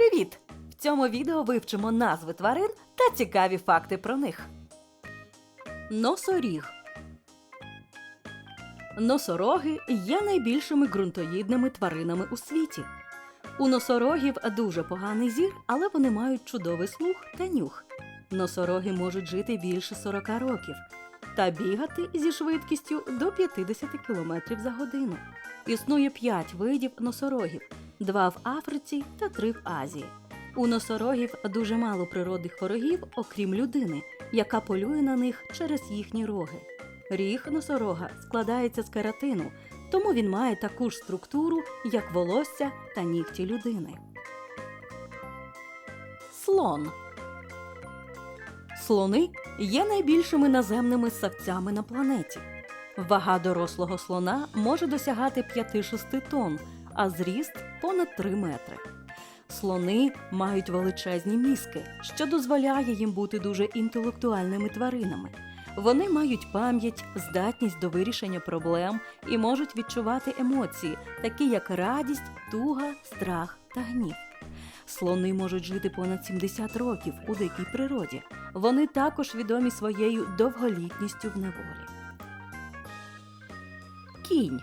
Привіт! В цьому відео вивчимо назви тварин та цікаві факти про них. Носоріг. Носороги є найбільшими ґрунтоїдними тваринами у світі. У носорогів дуже поганий зір, але вони мають чудовий слух та нюх. Носороги можуть жити більше 40 років та бігати зі швидкістю до 50 км за годину. Існує 5 видів носорогів: два в Африці та три в Азії. У носорогів дуже мало природних ворогів, окрім людини, яка полює на них через їхні роги. Ріг носорога складається з кератину, тому він має таку ж структуру, як волосся та нігті людини. Слон Слони є найбільшими наземними ссавцями на планеті. Вага дорослого слона може досягати 5-6 тонн, а зріст понад 3 метри. Слони мають величезні мізки, що дозволяє їм бути дуже інтелектуальними тваринами. Вони мають пам'ять, здатність до вирішення проблем і можуть відчувати емоції, такі як радість, туга, страх та гнів. Слони можуть жити понад 70 років у дикій природі. Вони також відомі своєю довголітністю в неволі. Кінь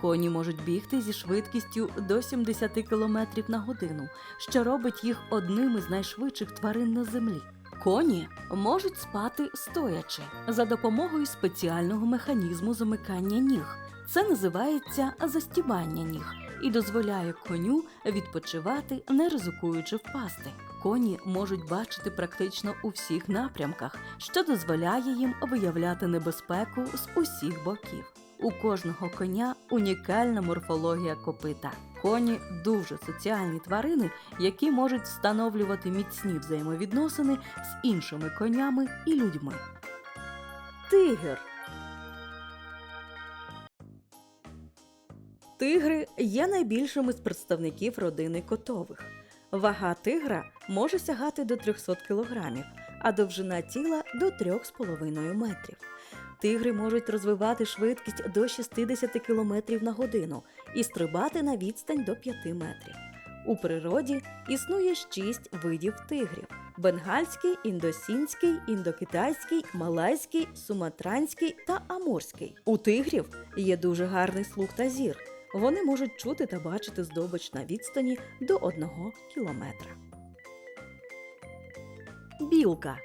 Коні можуть бігти зі швидкістю до 70 км на годину, що робить їх одним із найшвидших тварин на землі. Коні можуть спати стоячи за допомогою спеціального механізму замикання ніг. Це називається застібання ніг і дозволяє коню відпочивати, не ризикуючи впасти. Коні можуть бачити практично у всіх напрямках, що дозволяє їм виявляти небезпеку з усіх боків. У кожного коня унікальна морфологія копита. Коні дуже соціальні тварини, які можуть встановлювати міцні взаємовідносини з іншими конями і людьми. Тигр Тигри є найбільшими з представників родини котових. Вага тигра може сягати до 300 кг, а довжина тіла до 3,5 метрів. Тигри можуть розвивати швидкість до 60 км на годину і стрибати на відстань до 5 метрів. У природі існує 6 видів тигрів: бенгальський, індосінський, індокитайський, малайський, суматранський та амурський. У тигрів є дуже гарний слух та зір. Вони можуть чути та бачити здобич на відстані до 1 кілометра. Білка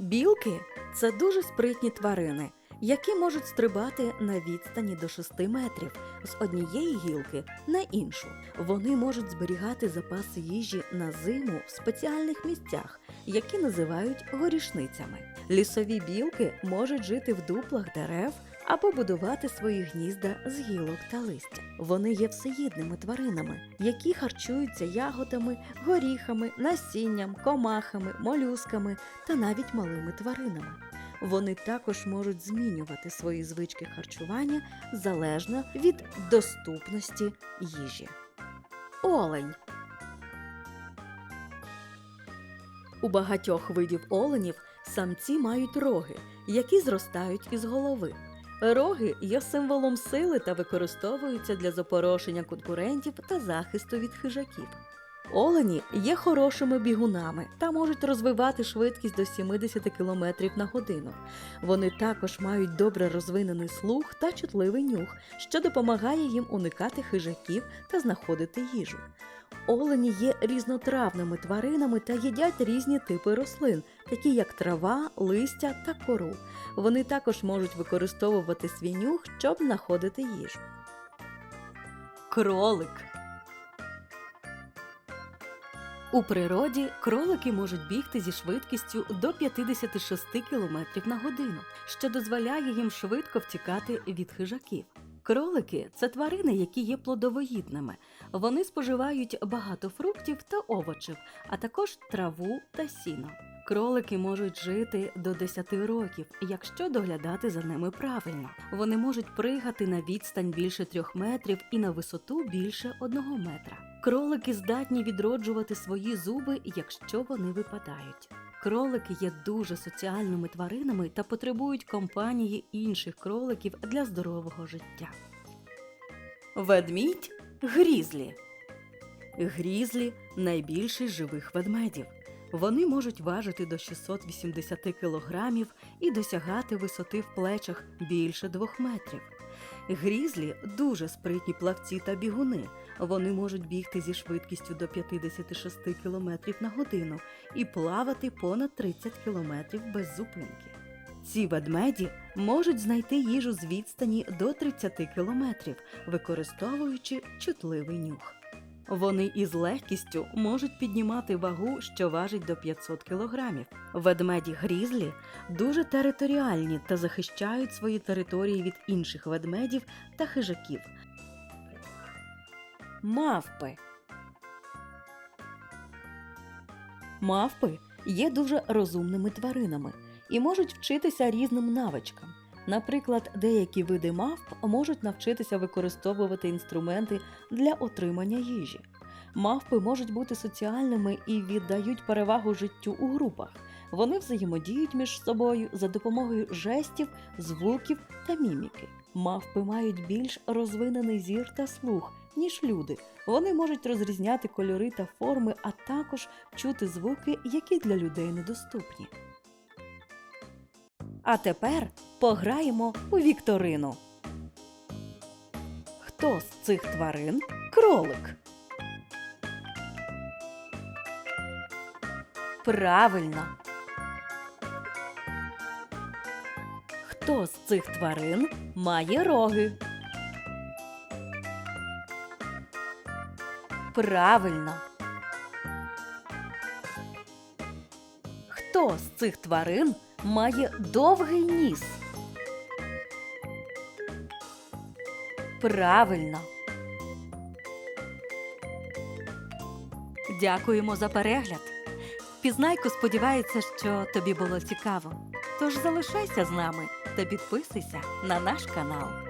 Білки це дуже спритні тварини, які можуть стрибати на відстані до 6 метрів з однієї гілки на іншу. Вони можуть зберігати запаси їжі на зиму в спеціальних місцях, які називають горішницями. Лісові білки можуть жити в дуплах дерев або будувати свої гнізда з гілок та листя. Вони є всеїдними тваринами, які харчуються ягодами, горіхами, насінням, комахами, молюсками та навіть малими тваринами. Вони також можуть змінювати свої звички харчування залежно від доступності їжі. Олень У багатьох видів оленів самці мають роги, які зростають із голови. Роги є символом сили та використовуються для запорошення конкурентів та захисту від хижаків. Олені є хорошими бігунами та можуть розвивати швидкість до 70 км на годину. Вони також мають добре розвинений слух та чутливий нюх, що допомагає їм уникати хижаків та знаходити їжу. Олені є різнотравними тваринами та їдять різні типи рослин, такі як трава, листя та кору. Вони також можуть використовувати свій нюх, щоб знаходити їжу. Кролик у природі кролики можуть бігти зі швидкістю до 56 км на годину, що дозволяє їм швидко втікати від хижаків. Кролики це тварини, які є плодовоїдними. Вони споживають багато фруктів та овочів, а також траву та сіно. Кролики можуть жити до 10 років, якщо доглядати за ними правильно. Вони можуть пригати на відстань більше 3 метрів і на висоту більше 1 метра. Кролики здатні відроджувати свої зуби, якщо вони випадають. Кролики є дуже соціальними тваринами та потребують компанії інших кроликів для здорового життя. Ведмідь Грізлі. Грізлі найбільший живих ведмедів. Вони можуть важити до 680 кілограмів і досягати висоти в плечах більше двох метрів. Грізлі дуже спритні плавці та бігуни. Вони можуть бігти зі швидкістю до 56 км на годину і плавати понад 30 км без зупинки. Ці ведмеді можуть знайти їжу з відстані до 30 кілометрів, використовуючи чутливий нюх. Вони із легкістю можуть піднімати вагу, що важить до 500 кілограмів. Ведмеді грізлі дуже територіальні та захищають свої території від інших ведмедів та хижаків. Мавпи Мавпи є дуже розумними тваринами і можуть вчитися різним навичкам. Наприклад, деякі види мавп можуть навчитися використовувати інструменти для отримання їжі. Мавпи можуть бути соціальними і віддають перевагу життю у групах. Вони взаємодіють між собою за допомогою жестів, звуків та міміки. Мавпи мають більш розвинений зір та слух, ніж люди. Вони можуть розрізняти кольори та форми, а також чути звуки, які для людей недоступні. А тепер пограємо у вікторину. Хто з цих тварин кролик? Правильно. Хто з цих тварин має роги? Правильно. Хто з цих тварин має довгий ніс? Правильно. Дякуємо за перегляд. Пізнайко сподівається, що тобі було цікаво. Тож залишайся з нами та підписуйся на наш канал.